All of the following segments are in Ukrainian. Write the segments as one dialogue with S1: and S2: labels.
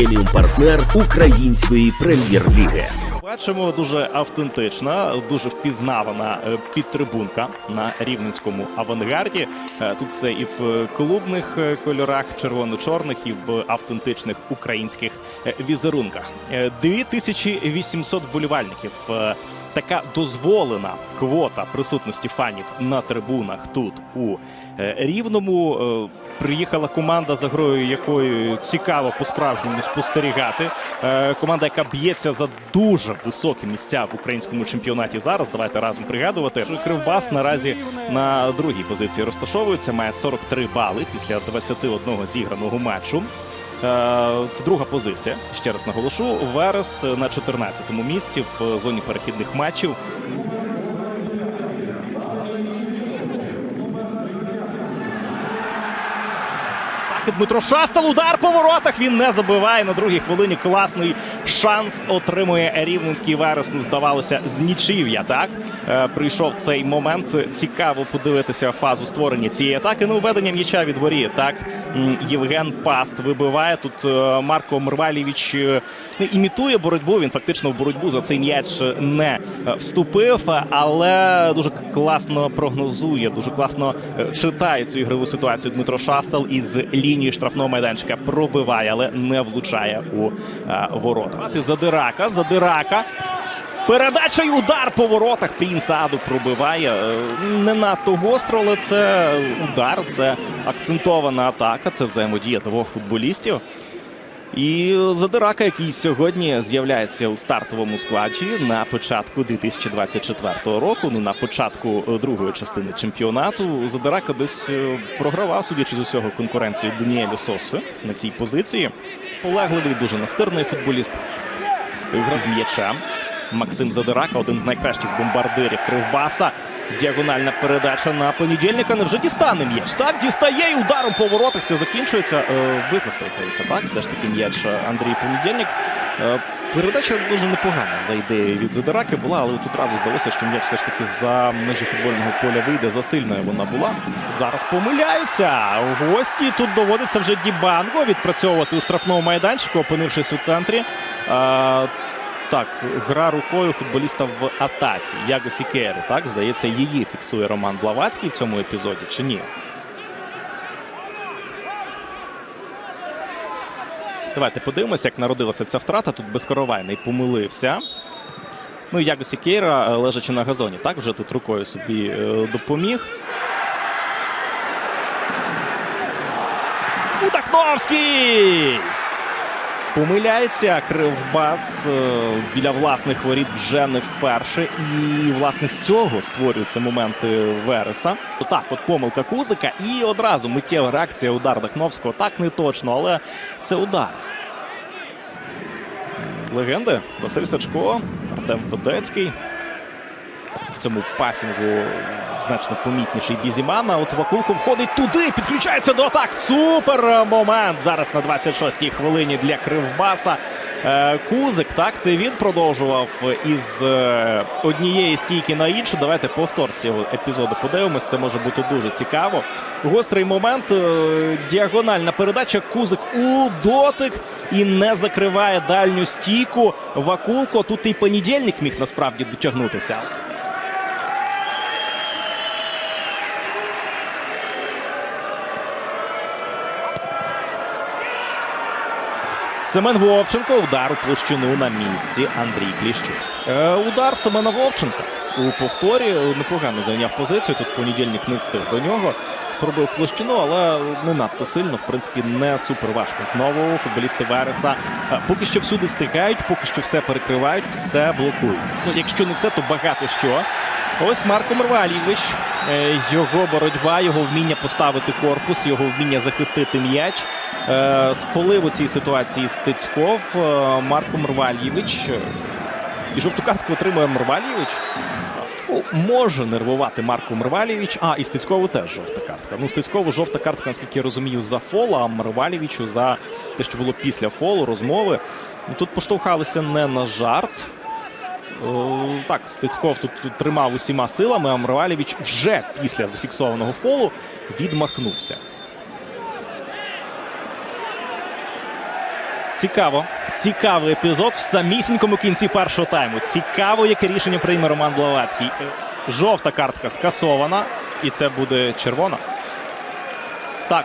S1: преміум партнер української прем'єр-ліги.
S2: Бачимо дуже автентична, дуже впізнавана е, підтрибунка на рівненському авангарді. Е, Тут все і в клубних е, кольорах червоно-чорних, і в автентичних українських візерунках. Е, 2800 вболівальників. Така дозволена квота присутності фанів на трибунах тут у е, Рівному. Е, Приїхала команда, за грою якої цікаво по-справжньому спостерігати. Е, Команда, яка б'ється за дуже високі місця в українському чемпіонаті зараз. Давайте разом пригадувати. Кривбас наразі на другій позиції розташовується. Має 43 бали після 21 зіграного матчу. Е, Це друга позиція. Ще раз наголошу. Верес на 14-му місці в зоні перехідних матчів. Дмитро Шастал. Удар по воротах. Він не забиває на другій хвилині. Класний шанс отримує рівненський верес. Ну, здавалося, з нічів'я. Так Е, прийшов цей момент. Цікаво подивитися фазу створення цієї атаки. Ну, ведення м'яча від воріт. Так Євген Паст вибиває тут. е, Марко Мрвалєвич е, ну, імітує боротьбу. Він фактично в боротьбу за цей м'яч не вступив, але дуже класно прогнозує, дуже класно читає цю ігрову ситуацію. Дмитро Шастал із лінії штрафного майданчика пробиває, але не влучає у ворота. Грати Задирака, Задирака. Передача й удар по воротах. Пінсаду пробиває. Е, Не надто гостро, але це удар, це акцентована атака, це взаємодія двох футболістів. І Задирака, який сьогодні з'являється у стартовому складі на початку 2024 року. Ну на початку е, другої частини чемпіонату. Задирака десь е, програвав, судячи з усього, конкуренцію Даніелю Сосу на цій позиції. Полегливий, дуже настирний футболіст. Гра з м'ячем. Максим Задирака, один з найкращих бомбардирів Кривбаса. Діагональна передача на понедільника. Невже дістане м'яч? Так, дістає і ударом по воротах все закінчується. Е, Використав, здається, так. Все ж таки м'яч е, Андрій Понедільник. Е, Передача дуже непогана за ідеєю від Задираки була, але тут одразу здалося, що м'яч все ж таки за межі футбольного поля вийде. За сильною вона була. Зараз помиляються. Гості тут доводиться вже Дібанго відпрацьовувати у штрафному майданчику, опинившись у центрі. Е, так, гра рукою футболіста в атаці. Яго Сікери, так, здається, її фіксує Роман Блавацький в цьому епізоді, чи ні? Давайте подивимося, як народилася ця втрата. Тут безкоровайний помилився. Ну, і якось Сікейра, е, лежачи на газоні, так, вже тут рукою собі е, допоміг. Удахновський! Помиляється Кривбас е, біля власних воріт вже не вперше. І, власне, з цього створюються моменти Вереса. Так, от помилка Кузика, і одразу миттєва реакція удар Дахновського. Так не точно, але це удар. Легенди Василь Сачко, Артем Федецький. В цьому пасінгу значно помітніший Бізімана. От Вакулко входить туди, підключається до атак. Супер момент зараз на 26-й хвилині для Кривбаса. Е, Кузик, так, це він продовжував із е, однієї стійки на іншу. Давайте повтор цього епізоду подивимось. Це може бути дуже цікаво. Гострий момент. е, Діагональна передача. Кузик у дотик і не закриває дальню стійку. Вакулко. Тут і понедільник міг насправді дотягнутися. Семен Вовченко. Удар у площину на місці. Андрій Кліщук. Е, удар Семена Вовченка у повторі непогано зайняв позицію. Тут понедільник не встиг до нього. Пробив площину, але не надто сильно. В принципі, не супер важко. Знову футболісти Вереса е, поки що всюди встигають, поки що все перекривають, все блокують. Ну, якщо не все, то багато що. Ось Марко Мервалійович. Е, Його боротьба, його вміння поставити корпус, його вміння захистити м'яч. Е, Сфолив у цій ситуації Стецьков. Е, Марко Мервалійович. е, І жовту картку отримує Мервалійович. Ну, може нервувати Марко Мервалєвич. А, і Стецькову теж жовта картка. Ну, Стецькову жовта картка, наскільки я розумію, за фол, а Мервалєвичу за те, що було після фолу, розмови. Ну, тут поштовхалися не на жарт. Так, Стецьков тут тримав усіма силами, а Мервалєвич вже після зафіксованого фолу відмахнувся. Цікаво. Цікавий епізод в самісінькому кінці першого тайму. Цікаво, яке рішення прийме Роман Блаватський. Е, Жовта картка скасована, і це буде червона. Так.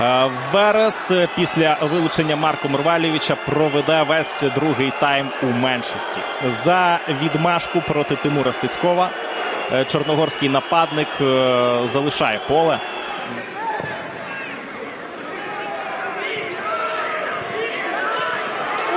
S2: Е, Верес е, після вилучення Марко Мурвалєвича проведе весь другий тайм у меншості. За відмашку проти Тимура Стецькова чорногорський нападник залишає поле.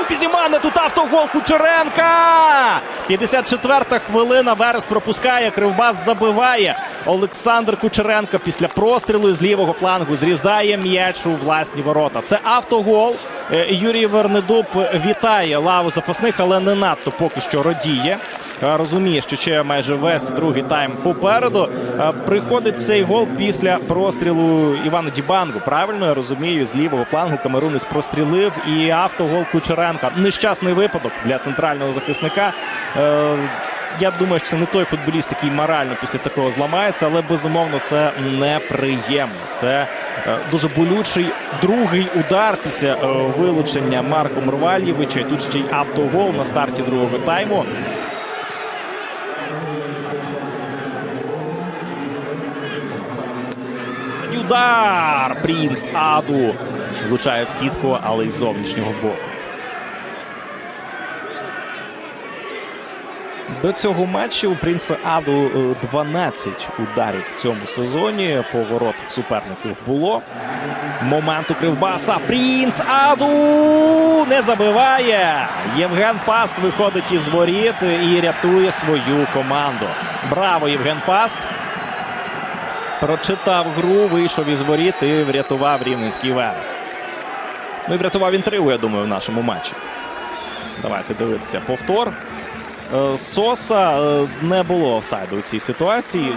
S2: У тут автогол Кучеренка. 54-та хвилина. Верес пропускає. Кривбас забиває. Олександр Кучеренко після прострілу з лівого флангу зрізає м'яч у власні ворота. Це автогол. Е, Юрій Вернедуб вітає лаву запасних, але не надто поки що радіє. Розуміє, що ще майже весь другий тайм попереду. Приходить цей гол після прострілу Івана Дібангу. Правильно я розумію, з лівого флангу Камерунець прострілив і автогол Кучеренка. Нещасний випадок для центрального захисника. Е, Я думаю, що це не той футболіст, який морально після такого зламається, але безумовно це неприємно. Це е, дуже болючий другий удар після е, вилучення Марко Мурвальєвича. Тут ще й автогол на старті другого тайму. Удар! Принц Аду влучає в сітку, але й з зовнішнього боку. До цього матчу у Принца Аду е, 12 ударів в цьому сезоні. По воротах суперників було. Момент у Кривбаса. Принц Аду не забиває. Євген Паст виходить із воріт і рятує свою команду. Браво, Євген Паст. Прочитав гру, вийшов із воріт і врятував рівненський верес. Ну і врятував інтригу, я думаю, в нашому матчі. Давайте дивитися повтор. Е, Соса е, не було офсайду у цій ситуації.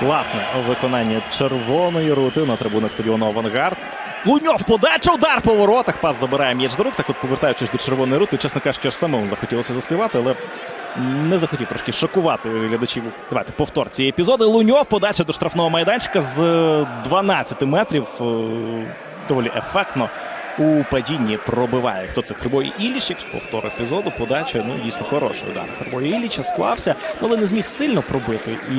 S2: Класне виконання червоної рути на трибунах стадіону Авангард. Луньов подача, удар по воротах. Пас забирає м'яч до рук. Так от повертаючись до червоної рути, чесно кажучи, аж самому захотілося заспівати, але не захотів трошки шокувати глядачів. Давайте повтор цієї епізоди. Луньов подача до штрафного майданчика з е, 12 метрів. е, Доволі ефектно. У падінні пробиває. Хто це Хрибой Ілічик? Повтор епізоду, подача. Ну, дійсно хороший удар. Хрибой Іліча склався, ну, але не зміг сильно пробити. І,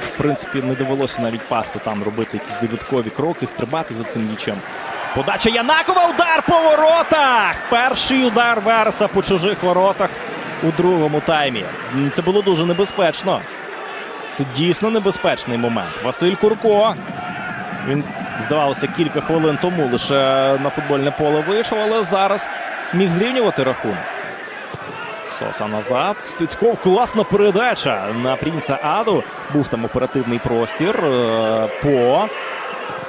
S2: в принципі, не довелося навіть пасту там робити якісь додаткові кроки, стрибати за цим нічим. Подача Янакова, удар по воротах! Перший удар Вереса по чужих воротах у другому таймі. Це було дуже небезпечно. Це дійсно небезпечний момент. Василь Курко. Він, здавалося, кілька хвилин тому лише на футбольне поле вийшов, але зараз міг зрівнювати рахунок. Соса назад. Стецьков класна передача на Принца Аду. Був там оперативний простір. Е, По.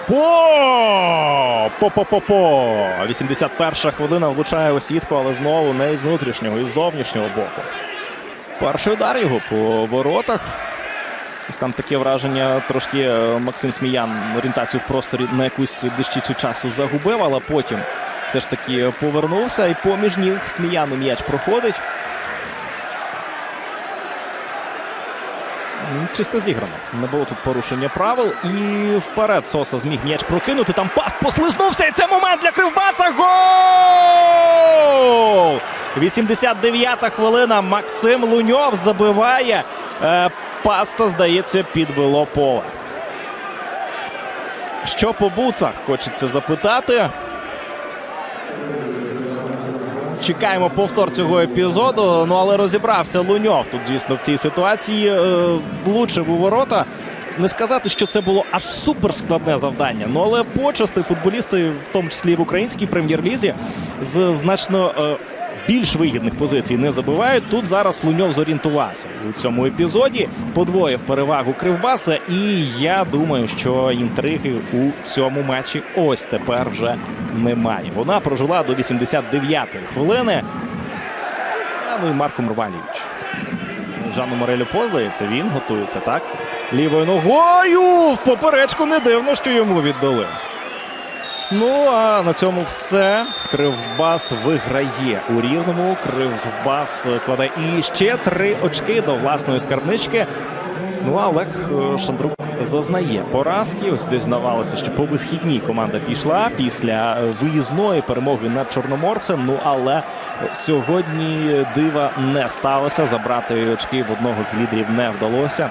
S2: По! По-по-по-по! 81 хвилина влучає у сітку, але знову не із внутрішнього, із зовнішнього боку. Перший удар його по воротах. Ось там таке враження трошки е, Максим Сміян орієнтацію в просторі на якусь дещицю часу загубив, але потім все ж таки повернувся і поміж ніг Сміяну м'яч проходить. Чисто зіграно. Не було тут порушення правил. І вперед Соса зміг м'яч прокинути. Там паст послизнувся. І це момент для Кривбаса. Гол! 89-та хвилина. Максим Луньов забиває. Паста, здається, підвело поле. Що по буцах? Хочеться запитати. Чекаємо повтор цього епізоду. Ну але розібрався Луньов. Тут, звісно, в цій ситуації е, влучив у ворота. Не сказати, що це було аж суперскладне завдання. Ну але почасти футболісти, в тому числі і в українській прем'єр-лізі, з значно е, більш вигідних позицій не забивають. Тут зараз Луньов зорієнтувався у цьому епізоді. Подвоїв перевагу Кривбаса. І я думаю, що інтриги у цьому матчі ось тепер вже немає. Вона прожила до 89-ї хвилини. Ну і Марко Мрвалівич. Жанну Морелю поздається, він готується, так? Лівою ногою! В поперечку не дивно, що йому віддали. Ну, а на цьому все. Кривбас виграє у рівному. Кривбас кладе і ще три очки до власної скарбнички. Ну, а Олег е, Шандрук зазнає поразки. Ось десь здавалося, що по висхідній команда пішла після е, виїзної перемоги над Чорноморцем. Ну але сьогодні дива не сталося. Забрати очки в одного з лідерів не вдалося.